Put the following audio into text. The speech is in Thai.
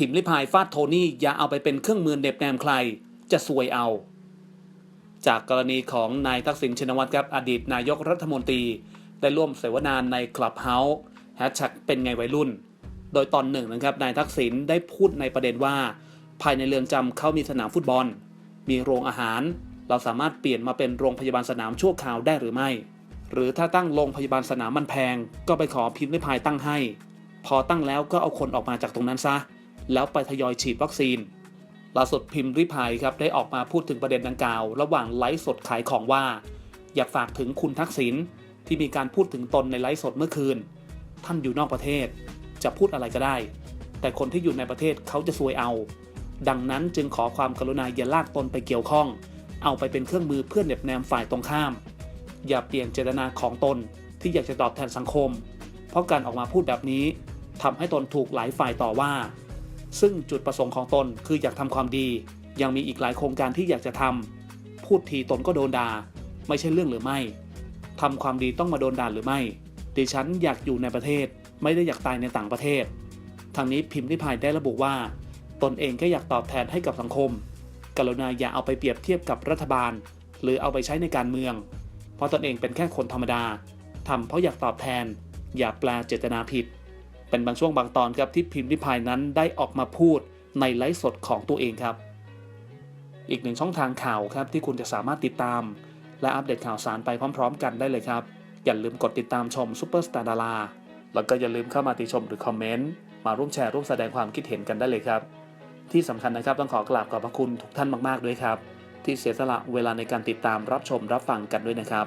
พิมพ์ลิพายฟาดโทนี่อย่าเอาไปเป็นเครื่องมือเหน็บแนมใคร จะซวยเอา จากกรณีของนายทักษิณชินวัตรครับอดีตนายกรัฐมนตรี ได้ร่วมเสวนาในคลับเฮาส์แฮชแท็กเป็นไงวัยรุ่น โดยตอนหนึ่งนะครับนายทักษิณได้พูดในประเด็นว่า ภายในเรือนจำเขามีสนามฟุตบอล มีโรงอาหาร เราสามารถเปลี่ยนมาเป็นโรงพยาบาลสนามชั่วคราวได้หรือไม่ หรือถ้าตั้งโรงพยาบาลสนามมันแพง ก็ไปขอพิมพ์ริพายตั้งให้ พอตั้งแล้วก็เอาคนออกมาจากตรงนั้นซะ แล้วไปทยอยฉีดวัคซีนล่าสุดพิมพ์ริพายครับได้ออกมาพูดถึงประเด็นดังกล่าว ระหว่างไลฟ์สดขายของว่า อยากฝากถึงคุณทักษิณที่มีการพูดถึงตนในไลฟ์สดเมื่อคืน ท่านอยู่นอกประเทศ จะพูดอะไรก็ได้ แต่คนที่อยู่ในประเทศเขาจะซวยเอา ดังนั้นจึงขอความกรุณาอย่าลากตนไปเกี่ยวข้อง เอาไปเป็นเครื่องมือเพื่อเหน็บแนมฝ่ายตรงข้าม อย่าเปลี่ยนเจตนาของตนที่อยากจะตอบแทนสังคม เพราะการออกมาพูดแบบนี้ทำให้ตนถูกหลายฝ่ายต่อว่า ซึ่งจุดประสงค์ของตนคืออยากทำความดี ยังมีอีกหลายโครงการที่อยากจะทำพูดทีตนก็โดนด่าไม่ใช่เรื่องหรือไม่ทำความดีต้องมาโดนด่าหรือไม่ดิฉันอยากอยู่ในประเทศ ไม่ได้อยากตายในต่างประเทศ ทางนี้พิมพ์ริพายได้ระบุว่า ตนเองก็อยากตอบแทนให้กับสังคม กรุณาอย่าเอาไปเปรียบเทียบกับรัฐบาล หรือเอาไปใช้ในการเมือง เพราะตนเองเป็นแค่คนธรรมดาทำเพราะอยากตอบแทน อย่าแปลเจตนาผิด เป็นบางช่วงบางตอนครับที่พิมพ์ริพายนั้นได้ออกมาพูดในไลฟ์สดของตัวเองครับ อีกหนึ่งช่องทางข่าวครับที่คุณจะสามารถติดตาม และอัปเดตข่าวสารไปพร้อม ๆ กันได้เลยครับ อย่าลืมกดติดตามชมซูเปอร์สตาร์ดาราแล้วก็อย่าลืมเข้ามาติชมหรือคอมเมนต์มาร่วมแชร์ร่วมแสดงความคิดเห็นกันได้เลยครับ ที่สำคัญนะครับต้องขอกราบขอบพระคุณทุกท่านมากๆด้วยครับ ที่เสียสละเวลาในการติดตามรับชมรับฟังกันด้วยนะครับ